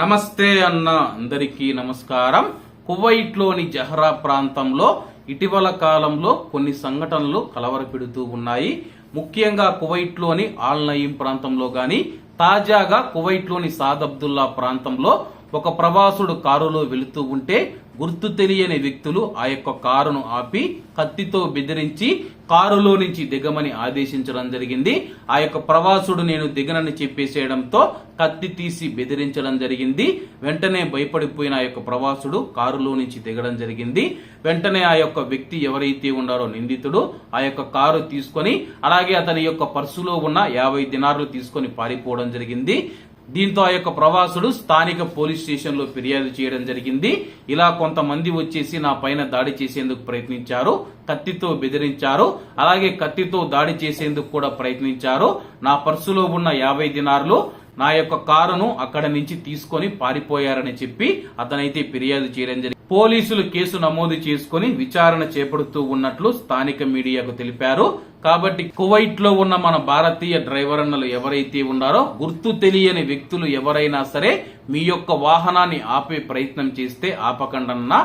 నమస్తే అన్న అందరికీ నమస్కారం. కువైట్లోని జహరా ప్రాంతంలో ఇటీవల కాలంలో కొన్ని సంఘటనలు కలవరపెడుతూ ఉన్నాయి. ముఖ్యంగా కువైట్లోని ఆల్ నయీం ప్రాంతంలో గాని తాజాగా కువైట్లోని సాద్ అబ్దుల్లా ప్రాంతంలో ఒక ప్రవాసుడు కారులో వెళుతూ ఉంటే గుర్తు తెలియని వ్యక్తులు ఆ యొక్క కారును ఆపి కత్తితో బెదిరించి కారులో నుంచి దిగమని ఆదేశించడం జరిగింది. ఆ యొక్క ప్రవాసుడు నేను దిగనని చెప్పేసేయడంతో కత్తి తీసి బెదిరించడం జరిగింది. వెంటనే భయపడిపోయిన ఆ యొక్క ప్రవాసుడు కారులో నుంచి దిగడం జరిగింది. వెంటనే ఆ యొక్క వ్యక్తి ఎవరైతే ఉన్నారో నిందితుడు ఆ యొక్క కారు తీసుకొని అలాగే అతని యొక్క పర్సులో ఉన్న యాభై దినార్లు తీసుకొని పారిపోవడం జరిగింది. దీంతో ఆ యొక్క ప్రవాసుడు స్థానిక పోలీస్ స్టేషన్లో ఫిర్యాదు చేయడం జరిగింది. ఇలా కొంతమంది వచ్చేసి నా పైన దాడి చేసేందుకు ప్రయత్నించారు. కత్తితో బెదిరించారు. అలాగే కత్తితో దాడి చేసేందుకు కూడా ప్రయత్నించారు. నా పర్సులో ఉన్న యాభై దినారులు నా యొక్క కారును అక్కడ నుంచి తీసుకొని పారిపోయారని చెప్పి అతనైతే ఫిర్యాదు చేయడం జరిగింది. పోలీసులు కేసు నమోదు చేసుకుని విచారణ చేపడుతూ ఉన్నట్లు స్థానిక మీడియాకు తెలిపారు. కాబట్టి కువైట్లో ఉన్న మన భారతీయ డ్రైవర్ అన్నలు ఎవరైతే ఉన్నారో గుర్తు తెలియని వ్యక్తులు ఎవరైనా సరే మీ యొక్క వాహనాన్ని ఆపే ప్రయత్నం చేస్తే ఆపకండన్నా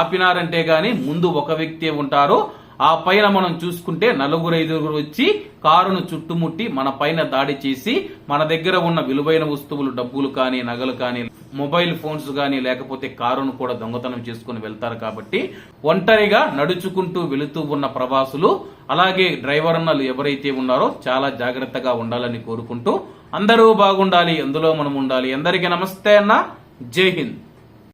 ఆపినారంటే గాని ముందు ఒక వ్యక్తే ఉంటారు. ఆ పైన మనం చూసుకుంటే నలుగురు ఐదుగురు వచ్చి కారును చుట్టుముట్టి మన పైన దాడి చేసి మన దగ్గర ఉన్న విలువైన వస్తువులు డబ్బులు కానీ నగలు కానీ మొబైల్ ఫోన్స్ కానీ లేకపోతే కారును కూడా దొంగతనం చేసుకుని వెళ్తారు కాబట్టి ఒంటరిగా నడుచుకుంటూ వెళుతూ ఉన్న ప్రవాసులు అలాగే డ్రైవర్ అన్నలు ఎవరైతే ఉన్నారో చాలా జాగ్రత్తగా ఉండాలని కోరుకుంటూ అందరూ బాగుండాలి అందులో మనం ఉండాలి. అందరికీ నమస్తే అన్న. జై హింద్.